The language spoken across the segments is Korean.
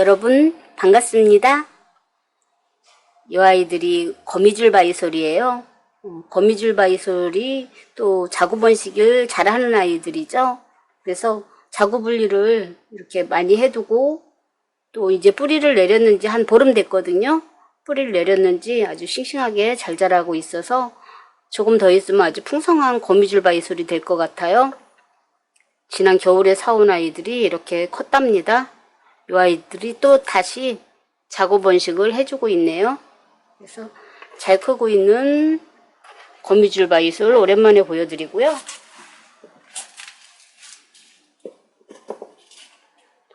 여러분 반갑습니다. 이 아이들이 거미줄 바이솔이에요. 어, 거미줄 바이솔이 또 자구 번식을 잘하는 아이들이죠. 그래서 자구 분리를 이렇게 많이 해두고 또 이제 뿌리를 내렸는지 한 보름 됐거든요. 뿌리를 내렸는지 아주 싱싱하게 잘 자라고 있어서 조금 더 있으면 아주 풍성한 거미줄 바이솔이 될 것 같아요. 지난 겨울에 사온 아이들이 이렇게 컸답니다. 이 아이들이 또 다시 작업 번식을 해주고 있네요. 그래서 잘 크고 있는 거미줄 바이솔 오랜만에 보여드리고요.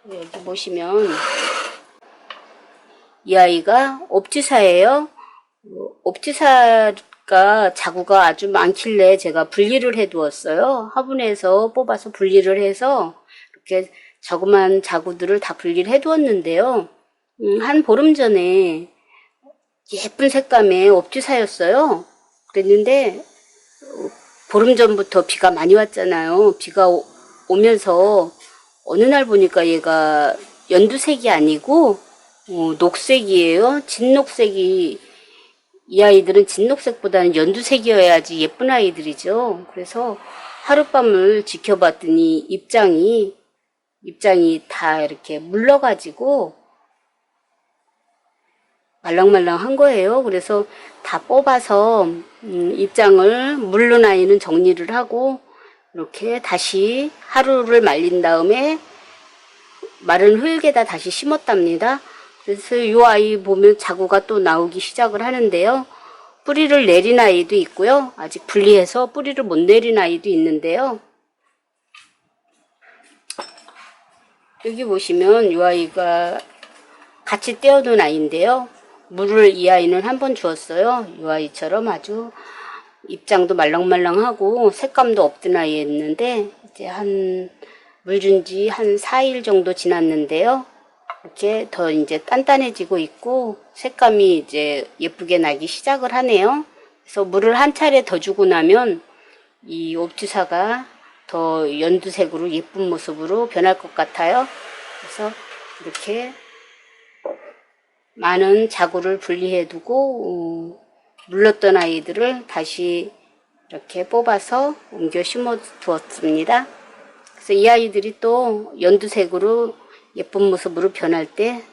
또 여기 보시면 이 아이가 옵티사예요. 어, 옵티사가 자구가 아주 많길래 제가 분리를 해 두었어요. 화분에서 뽑아서 분리를 해서 이렇게 자그만 자구들을 다 분리를 해 두었는데요. 음, 한 보름 전에 예쁜 색감의 옵티사였어요. 그랬는데 어, 보름 전부터 비가 많이 왔잖아요. 비가 오, 오면서 어느 날 보니까 얘가 연두색이 아니고 어, 녹색이에요. 진녹색이 이 아이들은 진녹색보다는 연두색이어야지 예쁜 아이들이죠. 그래서 하룻밤을 지켜봤더니 입장이 입장이 다 이렇게 물러가지고 말랑말랑한 거예요. 그래서 다 뽑아서 음, 입장을 물른 아이는 정리를 하고 이렇게 다시 하루를 말린 다음에 마른 흙에다 다시 심었답니다. 그래서 이 아이 보면 자구가 또 나오기 시작을 하는데요. 뿌리를 내린 아이도 있고요. 아직 분리해서 뿌리를 못 내린 아이도 있는데요. 여기 보시면 이 아이가 같이 떼어놓은 아이인데요. 물을 이 아이는 한 번 주었어요. 이 아이처럼 아주 입장도 말랑말랑하고 색감도 없던 아이였는데 이제 한 물 준 지 한 4일 정도 지났는데요. 이렇게 더 이제 단단해지고 있고 색감이 이제 예쁘게 나기 시작을 하네요. 그래서 물을 한 차례 더 주고 나면 이 옵티사가 더 연두색으로 예쁜 모습으로 변할 것 같아요. 그래서 이렇게 많은 자구를 분리해 두고 어, 물렀던 아이들을 다시 이렇게 뽑아서 옮겨 심어 두었습니다. 그래서 이 아이들이 또 연두색으로 예쁜 모습으로 변할 때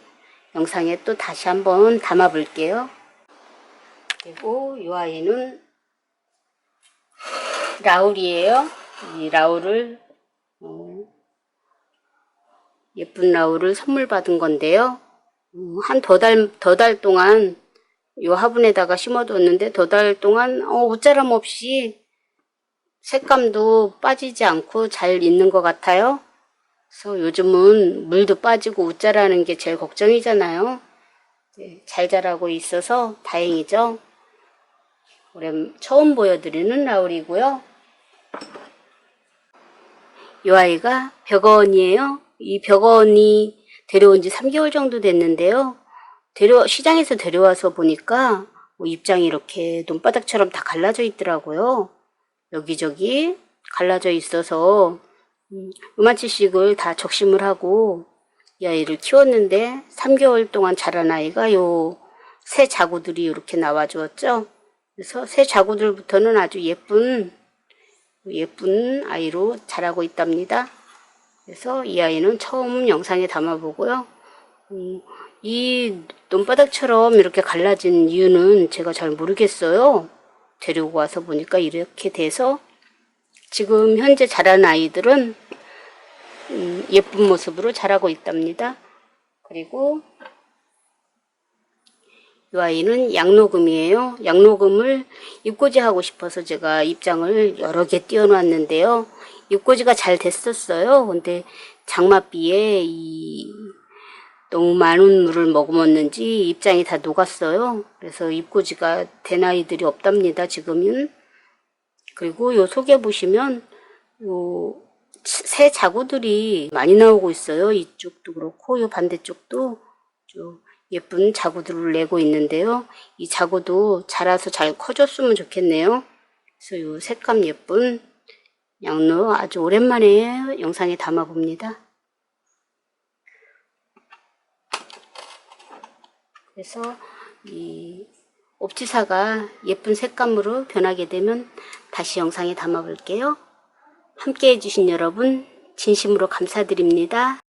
영상에 또 다시 한번 담아 볼게요. 그리고 이 아이는 라울이에요. 이 라울을 어, 예쁜 라울을 선물 받은 건데요. 음, 한더 달, 동안 요 화분에다가 심어뒀는데 더 달 동안 어, 옷자람 없이 색감도 빠지지 않고 잘 있는 것 같아요. 그래서 요즘은 물도 빠지고 웃자라는 게 제일 걱정이잖아요. 네, 잘 자라고 있어서 다행이죠. 올해 처음 보여드리는 라울이고요. 이 아이가 벽어원이에요. 이 벽어원이 데려온 지 3개월 정도 됐는데요. 데려, 시장에서 데려와서 보니까 뭐 입장이 이렇게 눈바닥처럼 다 갈라져 있더라고요. 여기저기 갈라져 있어서 음, 요만치씩을 다 적심을 하고 이 아이를 키웠는데 3개월 동안 자란 아이가 요 새 자구들이 이렇게 나와 주었죠. 그래서 새 자구들부터는 아주 예쁜 예쁜 아이로 자라고 있답니다. 그래서 이 아이는 처음 영상에 담아보고요. 음, 이 눈바닥처럼 이렇게 갈라진 이유는 제가 잘 모르겠어요. 데리고 와서 보니까 이렇게 돼서 지금 현재 자란 아이들은 음, 예쁜 모습으로 자라고 있답니다. 그리고 이 아이는 양로금이에요. 양로금을 입꼬지 하고 싶어서 제가 입장을 여러 개 띄워놨는데요. 입꼬지가 잘 됐었어요. 근데 장맛비에 이 너무 많은 물을 머금었는지 입장이 다 녹았어요. 그래서 입꼬지가 된 아이들이 없답니다. 지금은. 그리고 요 속에 보시면 요 새 자구들이 많이 나오고 있어요. 이쪽도 그렇고 요 반대쪽도 좀 예쁜 자구들을 내고 있는데요. 이 자구도 자라서 잘 커졌으면 좋겠네요. 그래서 요 색감 예쁜 양로 아주 오랜만에 영상에 담아 봅니다. 그래서 이 옵지사가 예쁜 색감으로 변하게 되면 다시 영상에 담아 볼게요. 함께 해주신 여러분 진심으로 감사드립니다.